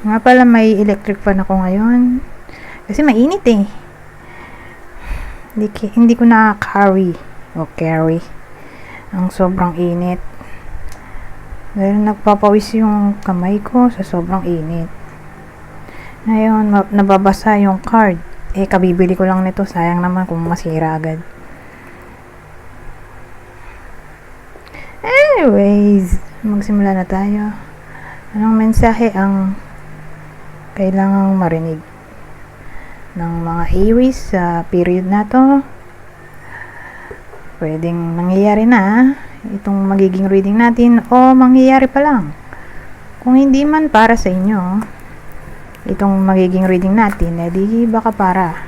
Nga pala may electric fan ako ngayon. Kasi mainit eh. Hindi, hindi ko na carry o carry ang sobrang init. Dahil nagpapawis yung kamay ko sa sobrang init. Ngayon, nababasa yung card. Eh, kabibili ko lang nito. Sayang naman kung masira agad. Anyways, magsimula na tayo. Anong mensahe ang kailangang marinig ng mga Aries sa period na to? Pwedeng nangyayari na itong magiging reading natin o mangyayari pa lang. Kung hindi man para sa inyo, itong magiging reading natin, edi baka para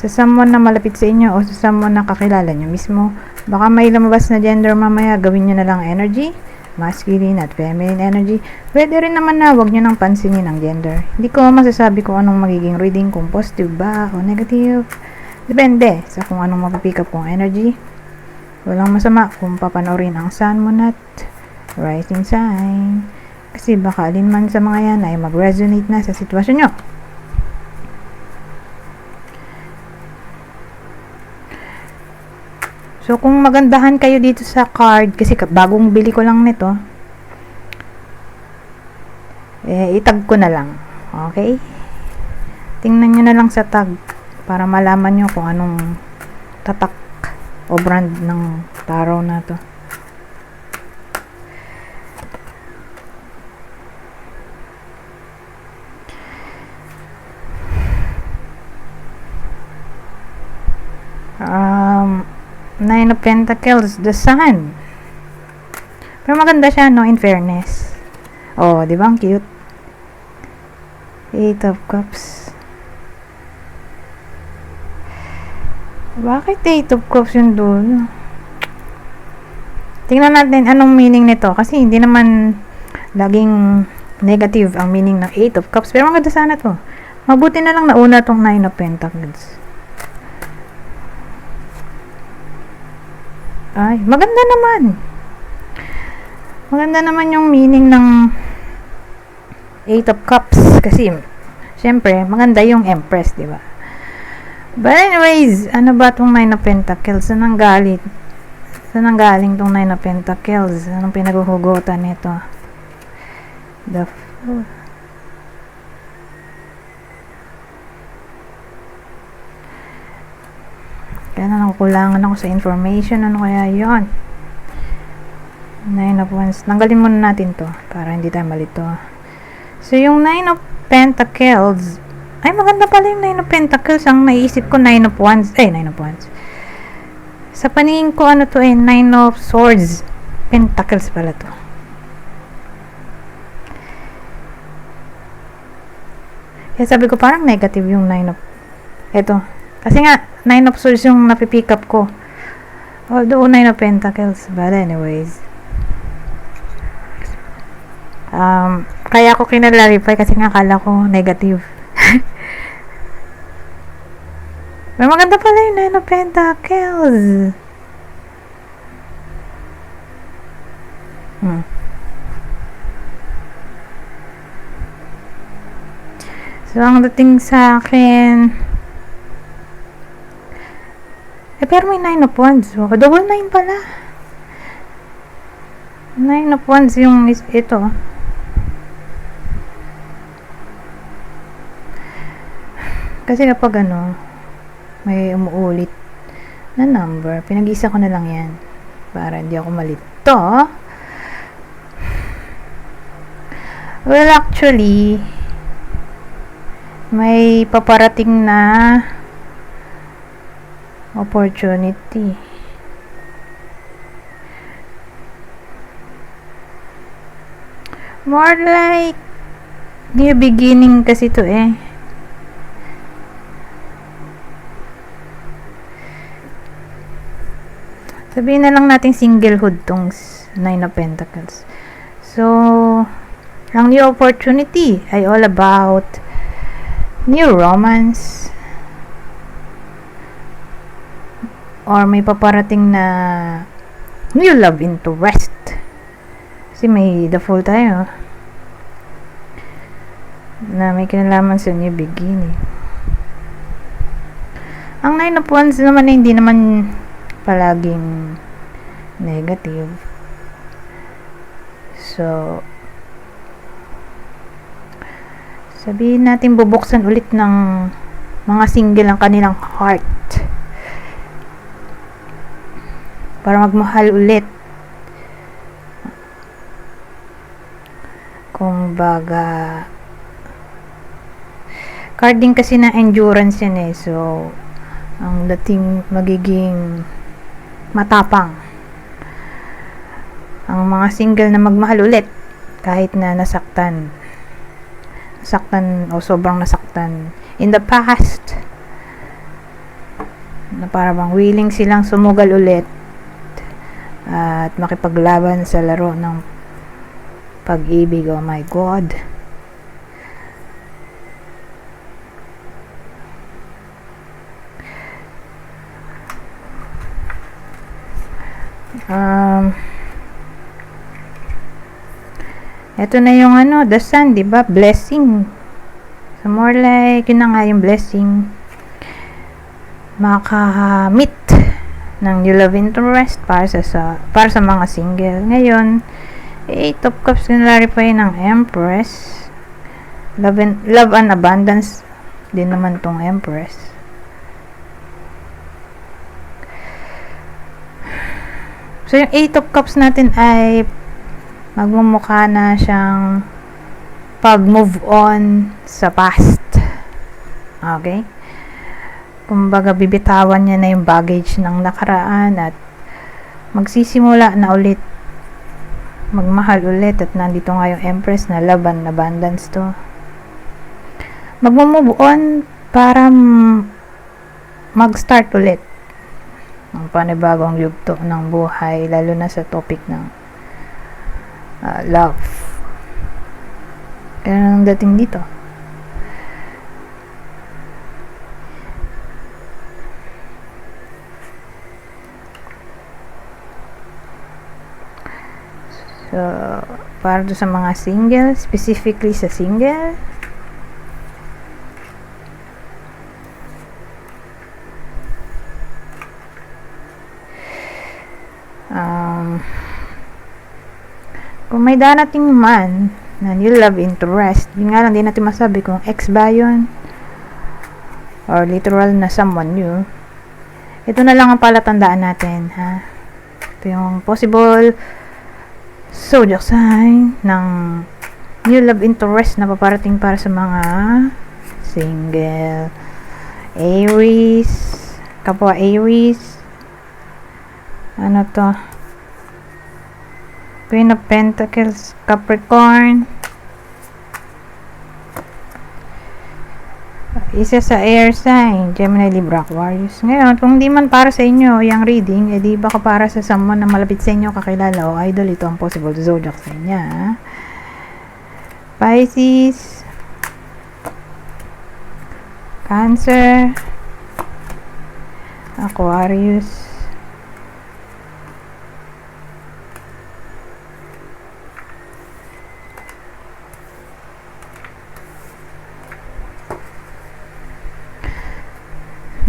sa someone na malapit sa inyo o sa someone na kakilala nyo mismo. Baka may lumabas na gender mamaya, gawin nyo na lang energy, masculine at feminine energy. Pwede rin naman na wag nyo nang pansinin ang gender. Hindi ko masasabi kung anong magiging reading, kung positive ba o negative. Depende sa kung anong mapipick up kong energy. Walang masama kung papanoorin ang sun, moon at rising sign. Kasi baka alin man sa mga yan ay mag-resonate na sa sitwasyon nyo. So, kung magandahan kayo dito sa card, kasi ka- bagong bili ko lang nito, eh, itag ko na lang. Okay? Tingnan nyo na lang sa tag para malaman nyo kung anong tatak o brand ng taro na to. Um, Nine of Pentacles, the Sun. Pero maganda siya, no, in fairness. Oh, di ba? Ang cute. Eight of Cups. Bakit Eight of Cups yung doon? Tingnan natin anong meaning nito. Kasi hindi naman laging negative ang meaning ng Eight of Cups. Pero maganda sana to. Mabuti na lang nauna tong Nine of Pentacles. Ay, maganda naman. Maganda naman yung meaning ng Eight of Cups. Kasi, syempre, maganda yung Empress, di ba? But anyways, ano ba tong Nine of Pentacles? Saan ang galit? Saan ang galing tong Nine of Pentacles? Anong pinaghuhugutan nito? The Kaya na nakukulangan ako sa information. Ano kaya yon? Nine of Wands. Tanggalin muna natin to para hindi tayo malito. So, yung Nine of Pentacles. Ay, maganda pala yung Nine of Pentacles. Ang naisip ko, Nine of Wands. Eh, Nine of Wands. Sa paningin ko, ano to eh, Nine of Swords. Pentacles pala to. Kaya sabi ko, parang negative yung Nine of... Eto. Kasi nga, Nine of Swords yung napipick up ko. Although, Nine of Pentacles. But anyways. Um, kaya ako kinalarify kasi nga akala ko negative. Pero maganda pala yung Nine of Pentacles. Hmm. So, ang dating sa akin, eh, pero may 9 of wands. Oh, double 9 pala. 9 of wands yung is ito. Kasi kapag ano, may umuulit na number, pinag-isa ko na lang yan. Para hindi ako malito. Well, actually, may paparating na opportunity. More like new beginning kasi to eh. Sabihin na lang natin singlehood tong Nine of Pentacles. So, ang new opportunity ay all about new romance or may paparating na new love interest. Kasi may the fool tayo. na may kinalaman sa new beginning. Ang nine of wands naman ay hindi naman palaging negative. So, sabihin natin bubuksan ulit ng mga single ang kanilang heart para magmahal ulit. Kung baga card din kasi na endurance yan eh. So ang dating magiging matapang. Ang mga single na magmahal ulit kahit na nasaktan. Nasaktan o sobrang nasaktan. In the past na para bang willing silang sumugal ulit at makipaglaban sa laro ng pag-ibig oh my god. Um ito na yung ano the sun di ba? Blessing. So more like yun na nga yung blessing. Makamit ng new love interest para sa, sa para sa mga single ngayon eight of cups kinlarify ng empress love and, love and abundance din naman tong empress So, yung Eight of Cups natin ay magmumukha na siyang pag-move on sa past. Okay? Kumbaga, bibitawan niya na yung baggage ng nakaraan at magsisimula na ulit magmahal ulit at nandito nga yung Empress na laban na abundance to. Magmumove on para mag-start ulit ang panibagong yugto ng buhay lalo na sa topic ng uh, love kaya ang dating dito so para sa mga single specifically sa single um, kung may darating man na new love interest, yun nga lang din natin masabi kung ex ba yun or literal na someone new. Ito na lang ang palatandaan natin, ha? Ito yung possible zodiac sign ng new love interest na paparating para sa mga single. Aries, kapwa Aries, ano to? Queen of Pentacles. Capricorn isa sa air sign Gemini, Libra, Aquarius. Ngayon kung di man para sa inyo yung reading edi baka para sa someone na malapit sa inyo kakilala o idol ito ang possible zodiac sign niya. Pisces. Cancer. Aquarius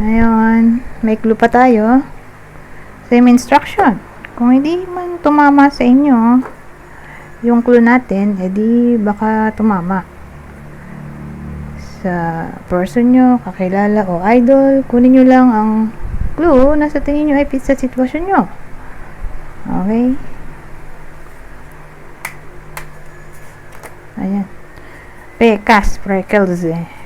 Ngayon, clue pa tayo. Same instruction. Kung hindi man tumama sa inyo, yung clue natin, edi baka tumama. Sa person nyo, kakilala o idol, kunin nyo lang ang clue na sa tingin nyo ay fit sa sitwasyon nyo. Okay? Ayan. Pekas, freckles eh.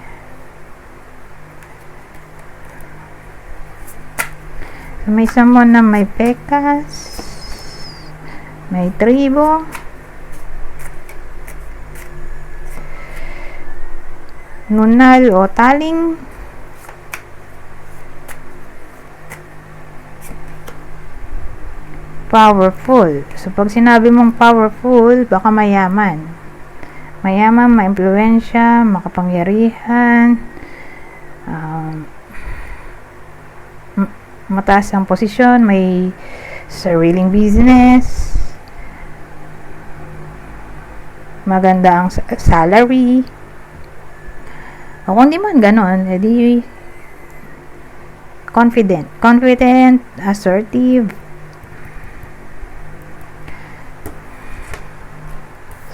May someone na may pekas, may tribo, nunal o taling, powerful. So, pag sinabi mong powerful, baka mayaman. Mayaman, maimpluensya, makapangyarihan, um, mataas ang posisyon, may sariling business, maganda ang salary, O kung di man ganon, edi confident. Confident, assertive.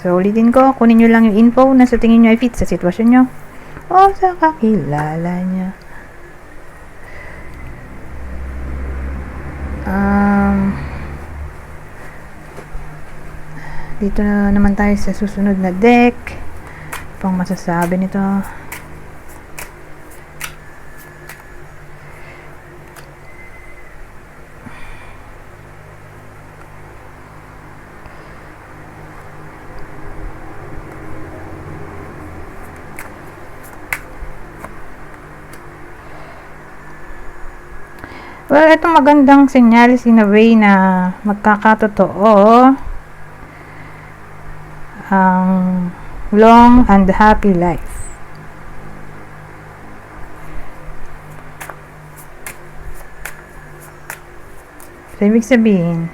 So, ulitin ko, kunin nyo lang yung info na sa tingin nyo ay fit sa sitwasyon nyo o sa kakilala niya. Um, dito na naman tayo sa susunod na deck. Pang masasabi nito. Well, ito magandang senyales in a way na magkakatotoo ang long and happy life. So, ibig sabihin,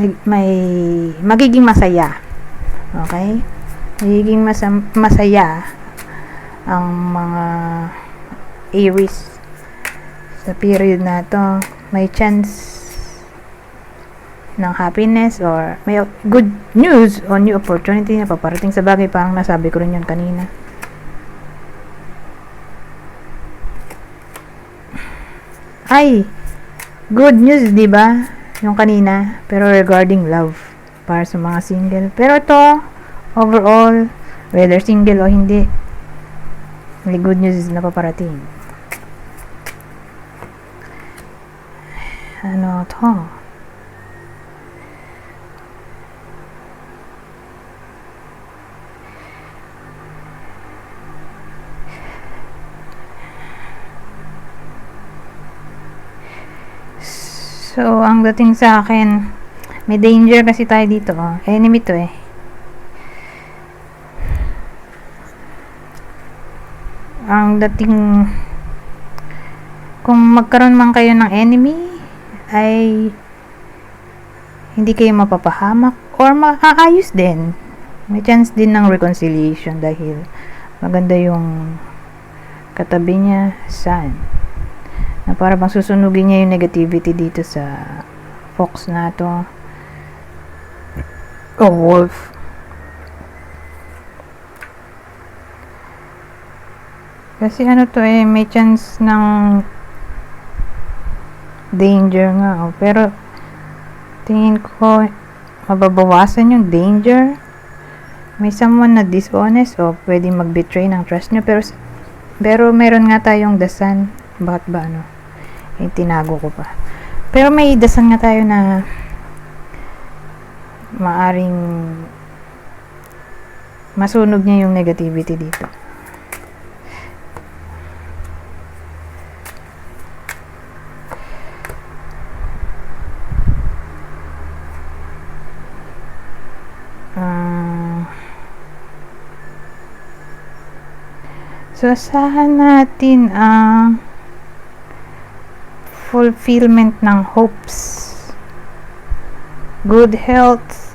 may, may magiging masaya. Okay? Magiging masa- masaya ang mga Aries. Sa period na to may chance ng happiness or may good news o new opportunity na paparating sa bagay parang nasabi ko rin yun kanina. Ay good news di ba? Yung kanina pero regarding love para sa mga single. Pero ito overall whether single o hindi may good news na paparating ano to? So, ang dating sa akin, may danger kasi tayo dito. Oh. Enemy to eh. Ang dating kung magkaroon man kayo ng enemy, ay hindi kayo mapapahamak or maaayos din. May chance din ng reconciliation dahil maganda yung katabi niya, sun. Na para bang susunugin niya yung negativity dito sa fox na to. O wolf. Kasi ano to eh, may chance ng danger nga. Oh. Pero, tingin ko, mababawasan yung danger. May someone na dishonest o oh, pwede mag-betray ng trust nyo. Pero, pero meron nga tayong dasan. Bakit ba ano? Eh, tinago ko pa. Pero may dasan nga tayo na maaring masunog niya yung negativity dito. So, asahan natin ang fulfillment ng hopes. Good health.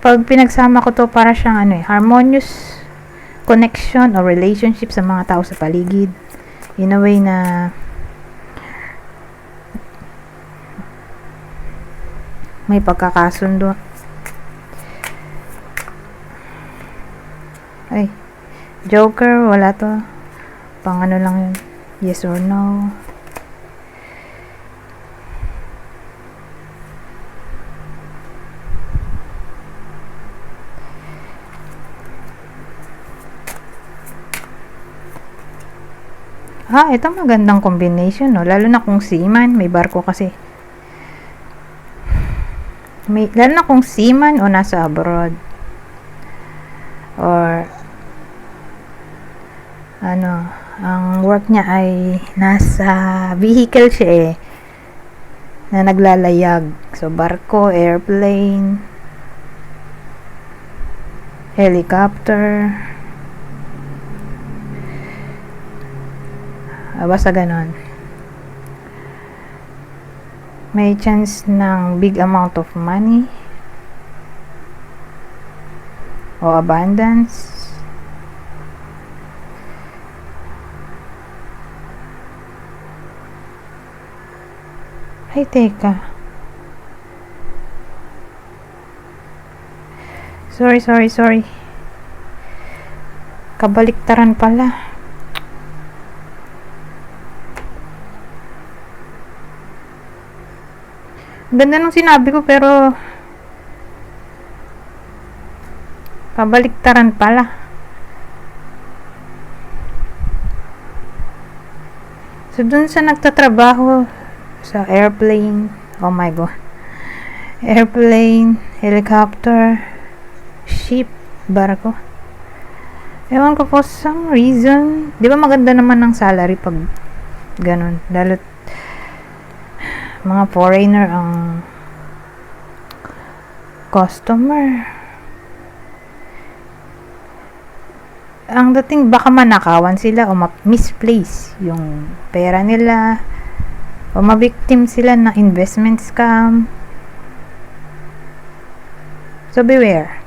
Pag pinagsama ko to para siyang ano eh, harmonious connection or relationship sa mga tao sa paligid. In a way na may pagkakasundo. Ay joker wala to. Pang ano lang yun. Yes or no Ah, ito magandang combination, no? Lalo na kung seaman, may barko kasi. May, lalo na kung seaman o nasa abroad. Or, ano, ang work niya ay nasa vehicle siya eh. Na naglalayag. So, barko, airplane. helicopter. Ah, basta ganon. May chance ng big amount of money o abundance. Ay, teka. Sorry, sorry, sorry. Kabaliktaran pala. Ganda nung sinabi ko pero kabaliktaran pala. So, dun sa nagtatrabaho sa airplane, oh my god, airplane, helicopter, ship, barko. Ewan ko for some reason, di ba maganda naman ang salary pag ganun, lalo mga foreigner ang customer. Ang dating baka manakawan sila o misplace yung pera nila o mabiktim sila ng investment scam. So beware.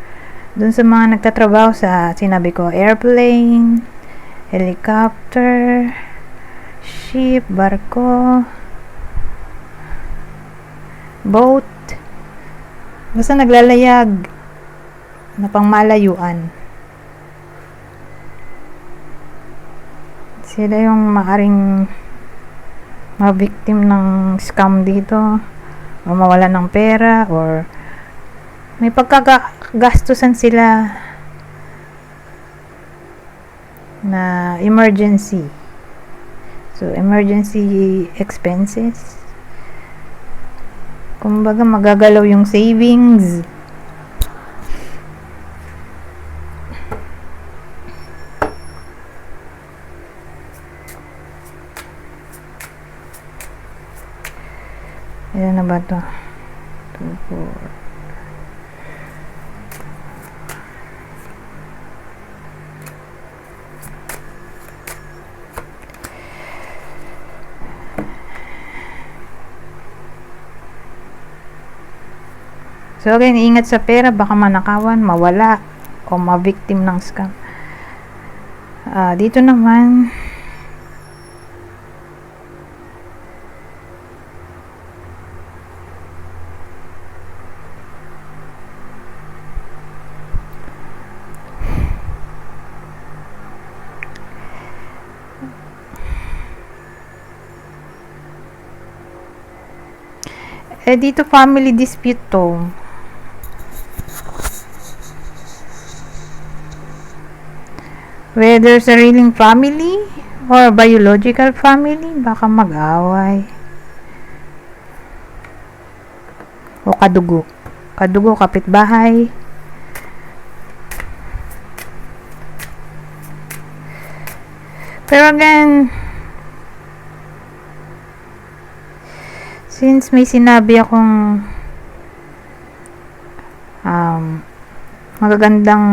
Dun sa mga nagtatrabaho sa sinabi ko, airplane, helicopter, ship, barko, boat, basta naglalayag na pangmalayuan. Sila yung maaring mabiktim ng scam dito o mawala ng pera or may pagkagastusan sila na emergency. So, emergency expenses. Kumbaga, magagalaw yung savings. Ilan na ba to? 2, 4. So again, ingat sa pera, baka manakawan, mawala, o ma-victim ng scam. Ah, dito naman, eh dito family dispute to. Whether sariling family or biological family, baka mag-away. O kadugo. Kadugo, kapitbahay. Pero again, since may sinabi akong um, magagandang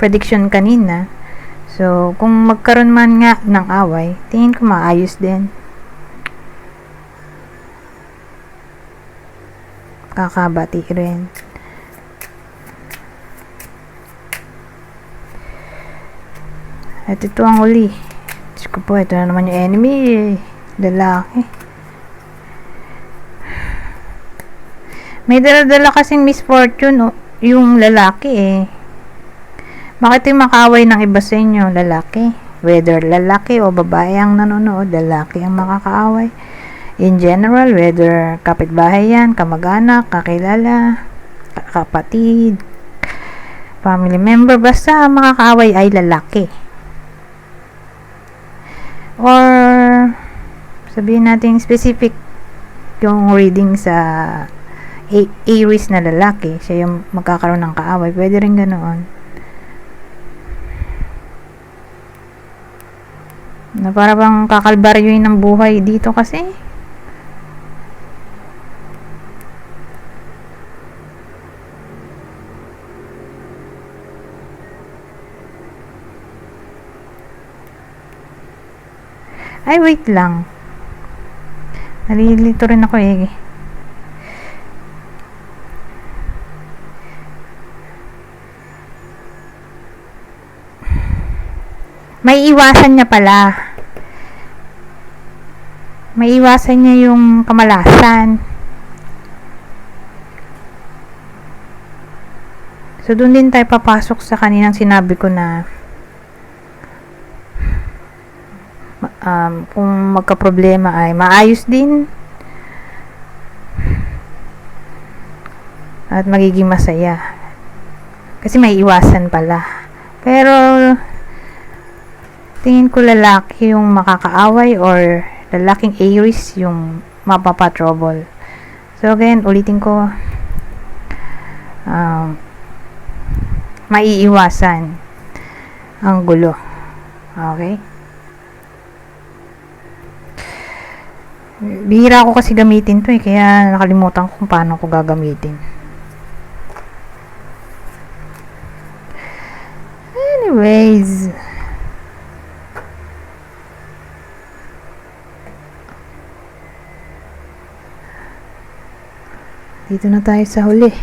prediction kanina, so kung magkaroon man nga ng away, tingin ko maayos din. Kakabati rin. At ito ang uli. Diyos ko po, ito na naman yung enemy. eh. Lalaki. May dala-dala kasing misfortune, oh, yung lalaki eh. Bakit yung makaway ng iba sa inyo, lalaki? Whether lalaki o babae ang nanonood, lalaki ang makakaaway. In general, whether kapitbahay yan, kamag-anak, kakilala, kapatid, family member, basta ang makakaaway ay lalaki. Or, sabihin natin specific yung reading sa Aries na lalaki, siya yung magkakaroon ng kaaway. Pwede rin ganoon. na para bang kakalbaryo ng buhay dito kasi. Ay wait lang. Nalilito rin ako eh. May iwasan niya pala. May iwasan niya yung kamalasan. So, doon din tayo papasok sa kaninang sinabi ko na um, kung magka-problema ay maayos din at magiging masaya. Kasi may iwasan pala. Pero, tingin ko lalaki yung makakaaway or lalaking Aries yung mapapa-trouble. So, again, ulitin ko, um, maiiwasan ang gulo. Okay? Bihira ako kasi gamitin to eh, kaya nakalimutan ko kung paano ko gagamitin. Anyways, dito na tayo sa huli.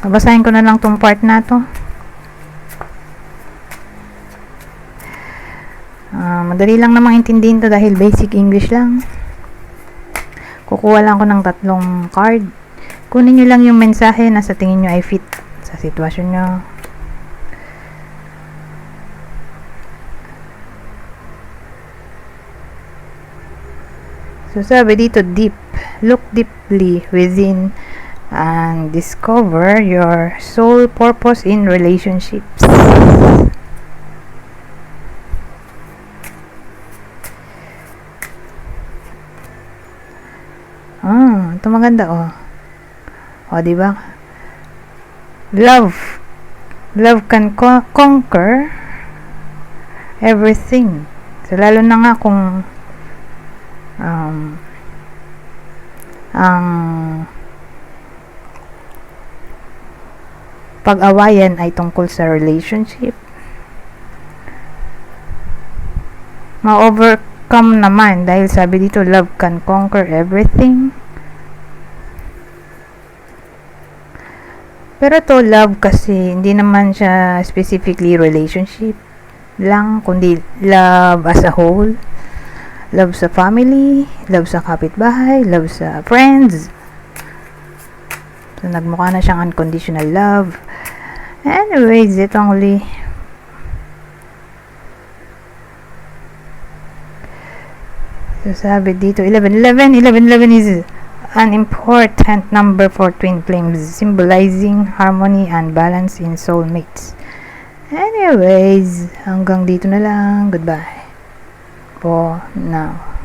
Babasahin ko na lang tong part na to. Ah, madali lang namang intindihin to dahil basic English lang. Kukuha lang ko ng tatlong card. Kunin nyo lang yung mensahe na sa tingin nyo ay fit sa sitwasyon nyo. So sabi dito deep. Look deeply within and discover your soul purpose in relationships. Ah, ito maganda oh. O, di ba? Love. Love can co- conquer everything. So, lalo na nga kung um, ang pag-awayan ay tungkol sa relationship. Ma-overcome naman dahil sabi dito, love can conquer everything. Pero to love kasi hindi naman siya specifically relationship lang, kundi love as a whole. Love sa family, love sa kapitbahay, love sa friends. So, nagmukha na siyang unconditional love. Anyways, ito ang uli. So, sabi dito, 11, 11, 11, 11 is an important number for twin flames, symbolizing harmony and balance in soulmates. Anyways, hanggang dito na lang. Goodbye. For now.